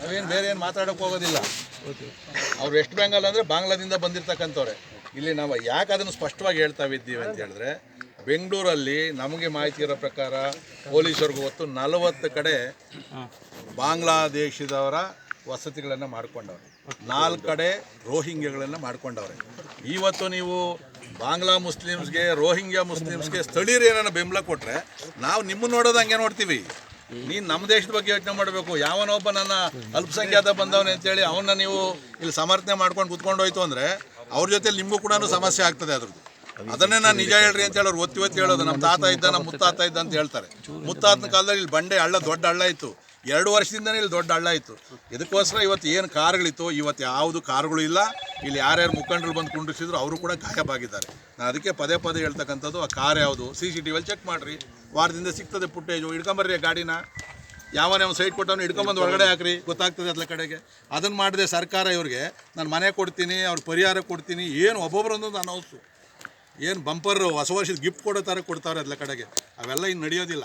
ನಾವೇನು ಬೇರೆ ಏನು ಮಾತಾಡೋಕೆ ಹೋಗೋದಿಲ್ಲ. ಅವ್ರು ವೆಸ್ಟ್ ಬೆಂಗಾಲ್ ಅಂದರೆ ಬಾಂಗ್ಲಾದಿಂದ ಬಂದಿರ್ತಕ್ಕಂಥವ್ರೆ. ಇಲ್ಲಿ ನಾವು ಯಾಕೆ ಅದನ್ನು ಸ್ಪಷ್ಟವಾಗಿ ಹೇಳ್ತಾ ಇದ್ದೀವಿ ಅಂತ ಹೇಳಿದ್ರೆ, ಬೆಂಗಳೂರಲ್ಲಿ ನಮಗೆ ಮಾಹಿತಿ ಇರೋ ಪ್ರಕಾರ ಪೊಲೀಸರಿಗೆ ಹೊತ್ತು ನಲವತ್ತು ಕಡೆ ಬಾಂಗ್ಲಾದೇಶದವರ ವಸತಿಗಳನ್ನು ಮಾಡ್ಕೊಂಡವ್ರೆ. ನಾಲ್ಕು ಕಡೆ ರೋಹಿಂಗ್ಯಗಳನ್ನು ಮಾಡ್ಕೊಂಡವ್ರೆ. ಇವತ್ತು ನೀವು ಬಾಂಗ್ಲಾ ಮುಸ್ಲಿಮ್ಸ್ಗೆ, ರೋಹಿಂಗ್ಯಾ ಮುಸ್ಲಿಮ್ಸ್ಗೆ ಸ್ಥಳೀಯರು ಏನಾರ ಬೆಂಬಲ ಕೊಟ್ಟರೆ ನಾವು ನಿಮ್ಮನ್ನು ನೋಡೋದು ಹಂಗೆ ನೋಡ್ತೀವಿ. ನೀನು ನಮ್ಮ ದೇಶದ ಬಗ್ಗೆ ಯೋಚನೆ ಮಾಡಬೇಕು. ಯಾವನೊಬ್ಬ ನನ್ನ ಅಲ್ಪಸಂಖ್ಯಾತ ಬಂದವನೇ ಅಂತೇಳಿ ಅವನ್ನ ನೀವು ಇಲ್ಲಿ ಸಮರ್ಥನೆ ಮಾಡ್ಕೊಂಡು ಕುತ್ಕೊಂಡು ಹೋಯ್ತು ಅಂದ್ರೆ ಅವ್ರ ಜೊತೆ ನಿಮಗೂ ಕೂಡ ಸಮಸ್ಯೆ ಆಗ್ತದೆ ಅದ್ರದ್ದು. ಅದನ್ನೇ ನಾನು ನಿಜ ಹೇಳ್ರಿ ಅಂತ ಹೇಳೋರು ಒತ್ತಿ ಒತ್ತಿ ಹೇಳೋದು. ನಮ್ಮ ತಾತ ಇದ್ದ ನಮ್ಮ ಮುತ್ತಾತ ಇದ್ದ ಅಂತ ಹೇಳ್ತಾರೆ. ಮುತ್ತಾತನ ಕಾಲದಲ್ಲಿ ಇಲ್ಲಿ ಬಂಡೆ ಹಳ್ಳ ದೊಡ್ಡ ಹಳ್ಳ ಇತ್ತು. ಎರಡು ವರ್ಷದಿಂದನೇ ಇಲ್ಲಿ ದೊಡ್ಡ ಹಳ್ಳ ಇತ್ತು. ಇದಕ್ಕೋಸ್ಕರ ಇವತ್ತು ಏನು ಕಾರ್ಗಳಿತ್ತು, ಇವತ್ತು ಯಾವುದು ಕಾರ್ಗಳು ಇಲ್ಲ. ಇಲ್ಲಿ ಯಾರ್ಯಾರು ಮುಖಂಡರು ಬಂದು ಕುಂಡಿಸಿದ್ರು ಅವರು ಕೂಡ ಗಾಯಬಾಗಿದ್ದಾರೆ. ನಾನು ಅದಕ್ಕೆ ಪದೇ ಪದೇ ಹೇಳ್ತಕ್ಕಂಥದ್ದು, ಆ ಕಾರ್ ಯಾವುದು? ಸಿ ಸಿ ಟಿ ವಿಯಲ್ಲಿ ಚೆಕ್ ಮಾಡಿರಿ. ವಾರದಿಂದ ಸಿಗ್ತದೆ ಫುಟೇಜು ಹಿಡ್ಕೊಂಬರ್ರಿ ಗಾಡಿನ. ಯಾವನೇ ಒಂದು ಸೈಟ್ ಕೊಟ್ಟವನು ಹಿಡ್ಕೊಂಬಂದು ಹೊರಗಡೆ ಹಾಕ್ರಿ. ಗೊತ್ತಾಗ್ತದೆ ಅದ್ರ ಕಡೆಗೆ. ಅದನ್ನು ಮಾಡಿದೆ ಸರ್ಕಾರ ಇವ್ರಿಗೆ, ನಾನು ಮನೆ ಕೊಡ್ತೀನಿ, ಅವ್ರ ಪರಿಹಾರ ಕೊಡ್ತೀನಿ. ಏನು ಒಬ್ಬೊಬ್ಬರೊಂದೊಂದು ಅನೌನ್ಸು. ಏನು ಬಂಪರ್ ಹೊಸ ವರ್ಷದ ಗಿಫ್ಟ್ ಕೊಡೋ ಥರ ಕೊಡ್ತಾರೆ ಅದ್ರ ಕಡೆಗೆ. ಅವೆಲ್ಲ ಇನ್ನು ನಡೆಯೋದಿಲ್ಲ.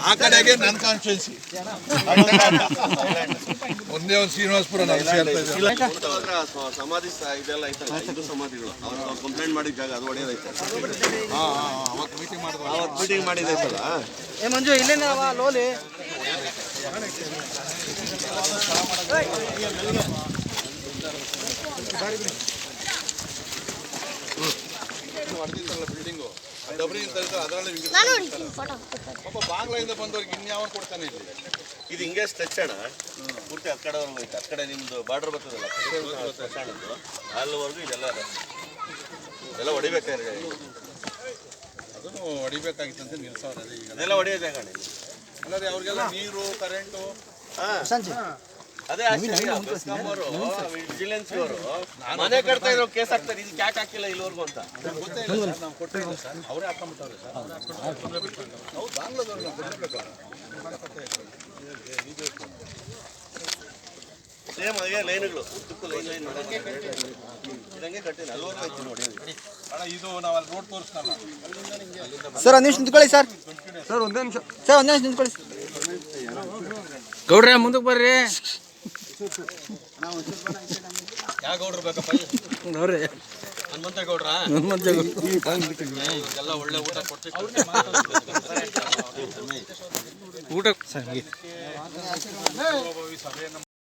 ಆ ಕಡೆಗೆ ನನ್ನ ಕಾನ್ಸ್ಟಿಟ್ಯೂನ್ಸಿ ಒಂದೇ ಒಂದು ಶ್ರೀನಿವಾಸಪುರ ಸಮಾಧಿ ಸ- ಇದೆಲ್ಲ ಐತಲ್ಲ ಹಿಂದೂ ಸಮಾಧಿಗಳು. ಅವ್ರು ಕಂಪ್ಲೇಂಟ್ ಮಾಡಿದ ಜಾಗ ಅದು ಹಾ, ಅವತ್ತು ಮೀಟಿಂಗ್ ಮಾಡಿದ್ರು ಅವತ್ತು ಮೀಟಿಂಗ್ ಮಾಡಿದೈತಲ್ಲ ಏ ಮಂಜು ಇಲ್ಲೇನ ಲೋಲಿ? ಹೊಡೆದಿತ್ತಲ್ಲ ಬಿಲ್ಡಿಂಗು ಡಬ್ರಿ ಅಂತ ಇರ್ತದೆ ಅದರಲ್ಲಿ ನಾನು ಹೊಡಿತೀನಿ ಫೋಟೋ ಪಾಪ ಬಾಂಗ್ಲಾದಿಂದ ಬಂದವ್ರಿಗೆ ಇನ್ಯಾವನು ಕೊಡ್ತಾನೆ ಇಲ್ಲಿ? ಇದು ಹಿಂಗೆ ಸ್ಟ್ರೆಚ್ ಅಣ್ಣ ಪೂರ್ತಿ ಆ ಕಡೆ ಐತೆ. ಆ ಕಡೆ ನಿಮ್ದು ಬಾರ್ಡರ್ ಬರ್ತದಲ್ಲ? ಅಲ್ಲಿವರೆಗೂ ಇದೆಲ್ಲ ಇದೆ. ಇದೆಲ್ಲ ಹೊಡಿಬೇಕಾದ್ರೆ ಅದನ್ನು ಹೊಡಿಬೇಕಾಗಿತ್ತಂತ ಈಗ. ಅದೆಲ್ಲ ಹೊಡಿಯೋದೇ ಕಣೆ. ಅಲ್ಲದೆ ಅವ್ರಿಗೆಲ್ಲ ನೀರು ಕರೆಂಟು ಹಾ. ಅದೇ ವಿಜಿಲೆನ್ಸ್ ಅವರು ಮನೆ ಕಟ್ತಾ ಇರೋ ಕೇಸ್ ಹಾಕ್ತಾರೆ. ಇದಕ್ಕೆ ಯಾಕೆ ಹಾಕಿಲ್ಲ ಇಲ್ಲಿವರೆಗೂ ಅಂತ? ಗೊತ್ತಿಲ್ಲ ನಾವು ಕೊಟ್ಟಿಲ್ಲ ಸರ್. ಅವರೇ ಹಾಕೊಂಡ್ಬಿಟ್ಟವ್ರೆ ಸೇಮ್ ಅದೇ ಲೈನ್ಗಳು. ಉದ್ದಕ್ಕೂ ಲೈನ್ ಲೈನ್ ಇದಂಗೆ ಕಟ್ಟಿನ. ಐತಿ ನೋಡಿ. ಇದು ನಾವು ಅಲ್ಲಿ ರೋಡ್ ತೋರಿಸ್ತಾನ ಸರ್ ಒಂದ್ ನಿಮಿಷ ನಿಂತ್ಕೊಳ್ಳಿ ಸರ್. ಸರ್ ಒಂದೇ ನಿಮಿಷ. ಸರ್ ಒಂದೇ ನಿಮಿಷ ನಿಂತ್ಕೊಳ್ಳಿ. ಗೌಡ್ರೆ ಮುಂದಕ್ಕೆ ಬರ್ರಿ. ಹನುಮಂತೇಗೌಡ್ರ? ಹನುಮಂತ ಎಲ್ಲ ಒಳ್ಳೆ ಊಟ ಕೊಡ್ತೀವಿ. ಊಟ ಸಭೆಯನ್ನು